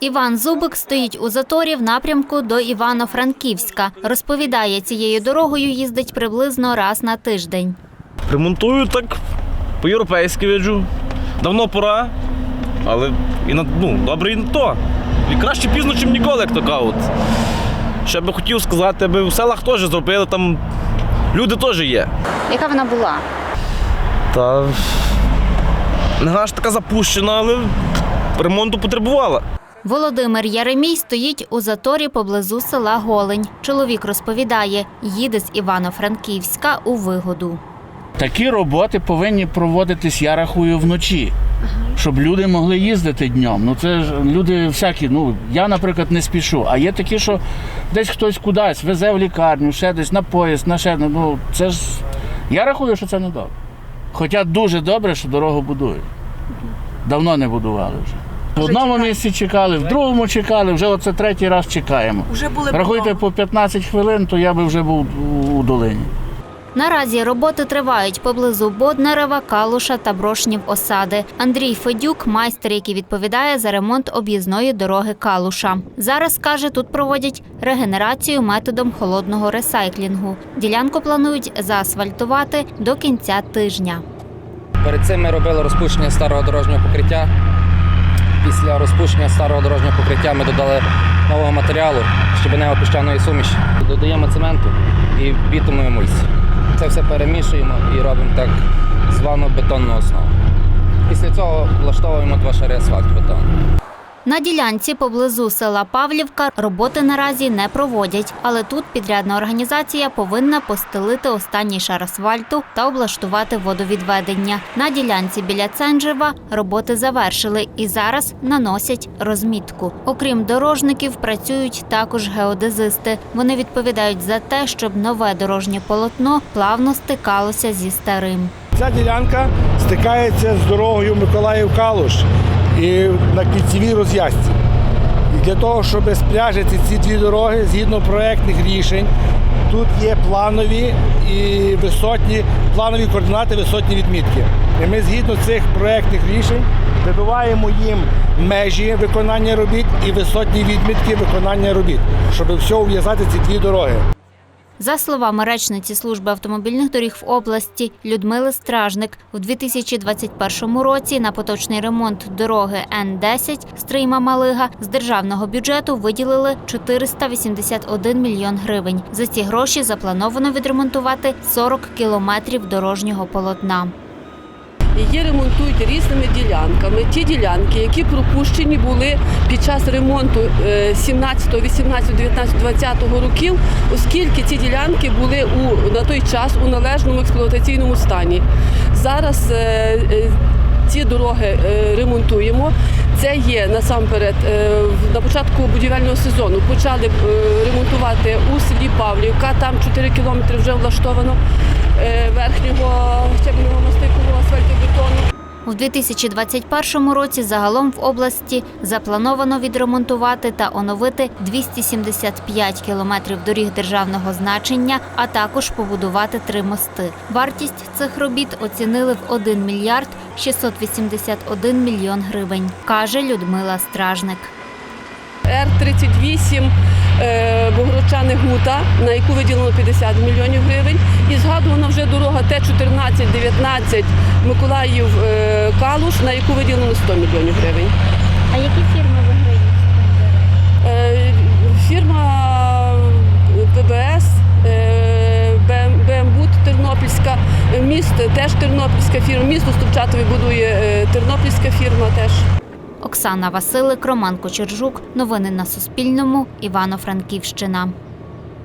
Іван Зубик стоїть у заторі в напрямку до Івано-Франківська. Розповідає, цією дорогою їздить приблизно раз на тиждень. Ремонтую так по-європейськи виджу. Давно пора, але і на, ну, добре і на то. І краще пізно, ніж ніколи, як то кажуть. Ще би хотів сказати, аби в селах теж зробили, там люди теж є. Яка вона була? Та не така запущена, але ремонту потребувала. Володимир Яремій стоїть у заторі поблизу села Голень. Чоловік розповідає, їде з Івано-Франківська у вигоду. Такі роботи повинні проводитись, я рахую, вночі, щоб люди могли їздити днем. Ну це ж люди всякі. Ну я, наприклад, не спішу. А є такі, що десь хтось кудись везе в лікарню, ще десь на поїзд, на ще ну це ж я рахую, що це не добре. Хоча дуже добре, що дорогу будують. Давно не будували вже. В одному місці чекали, в другому чекали, вже оце третій раз чекаємо. Вже були Рахуйте по 15 хвилин, то я би вже був у- долині. Наразі роботи тривають поблизу Боднерева, Калуша та Брошнів осади. Андрій Федюк, майстер, який відповідає за ремонт об'їзної дороги Калуша. Зараз каже, тут проводять регенерацію методом холодного ресайклінгу. Ділянку планують заасфальтувати до кінця тижня. Перед цим ми робили розпущення старого дорожнього покриття. Після розпущення старого дорожнього покриття ми додали нового матеріалу, щебенево піщаної суміші. Додаємо цементу і емульсію. Це все перемішуємо і робимо так звану бетонну основу. Після цього влаштовуємо два шари асфальт-бетону. На ділянці поблизу села Павлівка роботи наразі не проводять, але тут підрядна організація повинна постелити останній шар асфальту та облаштувати водовідведення. На ділянці біля Ценжева роботи завершили і зараз наносять розмітку. Окрім дорожників, працюють також геодезисти. Вони відповідають за те, щоб нове дорожнє полотно плавно стикалося зі старим. Ця ділянка стикається з дорогою Миколаїв-Калуш і на кільцевій розв'язці. І для того, щоб спряжити ці дві дороги згідно проєктних рішень, тут є планові і висотні, планові координати, висотні відмітки. І ми згідно цих проєктних рішень вибиваємо їм межі виконання робіт і висотні відмітки виконання робіт, щоб все ув'язати ці дві дороги. За словами речниці служби автомобільних доріг в області Людмили Стражник, у 2021 році на поточний ремонт дороги Н-10 Стрийма-Малига з державного бюджету виділили 481 мільйон гривень. За ці гроші заплановано відремонтувати 40 кілометрів дорожнього полотна. Її ремонтують різними ділянками. Ті ділянки, які пропущені були під час ремонту е, 17, 18, 19, 20 років, оскільки ці ділянки були у на той час у належному експлуатаційному стані. Зараз е, е, ці дороги е, ремонтуємо. Це є насамперед на початку будівельного сезону. Почали ремонтувати у селі Павлівка. Там 4 кілометри вже влаштовано У 2021 році загалом в області заплановано відремонтувати та оновити 275 кілометрів доріг державного значення, а також побудувати три мости. Вартість цих робіт оцінили в 1 мільярд 681 мільйон гривень, каже Людмила Стражник. Р-38 е, Богородчани Гута, на яку виділено 50 мільйонів гривень. І згадувана вже дорога Т-14-19 Миколаїв е, Калуш, на яку виділено 100 мільйонів гривень. А які фірми виграють? Е, Фірма ПБС, БМБУТ Тернопільська, міст теж тернопільська фірма, місто Ступчатові будує тернопільська фірма теж. Оксана Василик, Роман Кочержук. Новини на Суспільному. Івано-Франківщина.